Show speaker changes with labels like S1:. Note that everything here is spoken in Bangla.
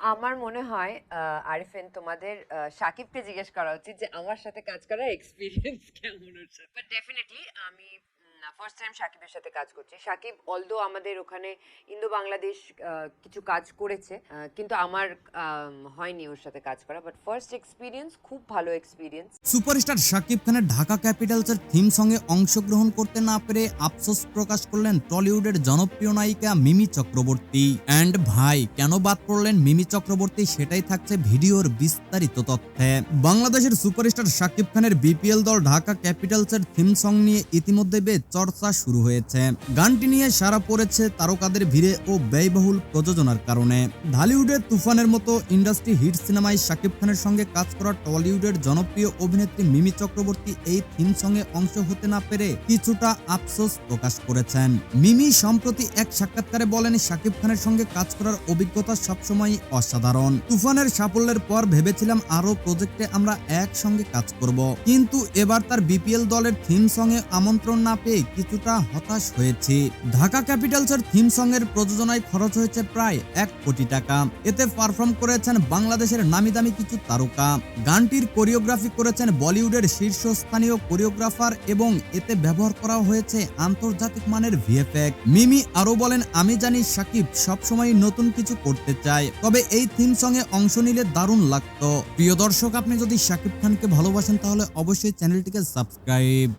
S1: আমার মনে হয় আরিফেন তোমাদের সাকিবকে জিজ্ঞেস করা উচিত যে আমার সাথে কাজ করার এক্সপিরিয়েন্স কেমন হচ্ছে। বাট ডেফিনেটলি আমি ফার্স্ট টাইম সাকিবের সাথে কাজ করছি। সাকিব অলদো আমাদের ওখানে ইন্দো বাংলাদেশ কিছু কাজ করেছে কিন্তু আমার হয়নি ওর সাথে কাজ করা। বাট ফার্স্ট এক্সপিরিয়েন্স খুব ভালো এক্সপিরিয়েন্স
S2: সুপারস্টার শাকিব খানের ঢাকা ক্যাপিটালসের থিম সঙ্গে অংশগ্রহণ করতে না পেরে আফসোস প্রকাশ করলেন টলিউডের জনপ্রিয় নায়িকা মিমি চক্রবর্তী। অ্যান্ড ভাই, কেন বাদ পড়লেন মিমি চক্রবর্তী? সেটাই থাকছে ভিডিওর বিস্তারিত তথ্যে। বাংলাদেশের সুপারস্টার শাকিব খানের বিপিএল দল ঢাকা ক্যাপিটালসের থিম সং নিয়ে ইতিমধ্যে বেশ চর্চা শুরু হয়েছে। গানটি নিয়ে সারা পড়েছে তারকাদের ভিড়ে ও ব্যয়বহুল প্রযোজনার কারণে। ঢালিউডের তুফানের মতো ইন্ডাস্ট্রি হিট সিনেমায় শাকিব খানের সঙ্গে কাজ করা টলিউডের জনপ্রিয় অভিনেত্রী মিমি চক্রবর্তী এই থিম সঙ্গে অংশ হতে না পেরে কিছুটা আফসোস প্রকাশ করেছেন। মিমি সম্প্রতি এক সাক্ষাৎকারে বলেন, শাকিব খানের সঙ্গে কাজ করার অভিজ্ঞতা সবসময় অসাধারণ। তুফানের সাফল্যের পর ভেবেছিলাম আরও প্রজেক্টে আমরা একসঙ্গে কাজ করব। কিন্তু এবার তার বিপিএল দলের থিম সঙ্গে আমন্ত্রণ না পেয়ে কিছুটা হতাশ হয়েছি। ঢাকা ক্যাপিটালসের থিম সঙ্গের প্রযোজনায় খরচ হয়েছে প্রায় এক কোটি টাকা। এতে পারফর্ম করেছেন বাংলাদেশের নামি দামি কিছু তারকা। গানটির কোরিওগ্রাফি করেছেন বলিউডের শীর্ষস্থানীয় কোরিওগ্রাফার এবং এতে ব্যবহার করা হয়েছে আন্তর্জাতিক মানের ভিএফএক্স। মিমি আরও বলেন, আমি জানি সাকিব সবসময় নতুন কিছু করতে চায়, তবে এই থিম সঙ্গে অংশ নিলে দারুণ লাগতো। প্রিয় দর্শক, আপনি যদি সাকিব খানকে ভালোবাসেন, তাহলে অবশ্যই চ্যানেলটিকে সাবস্ক্রাইব।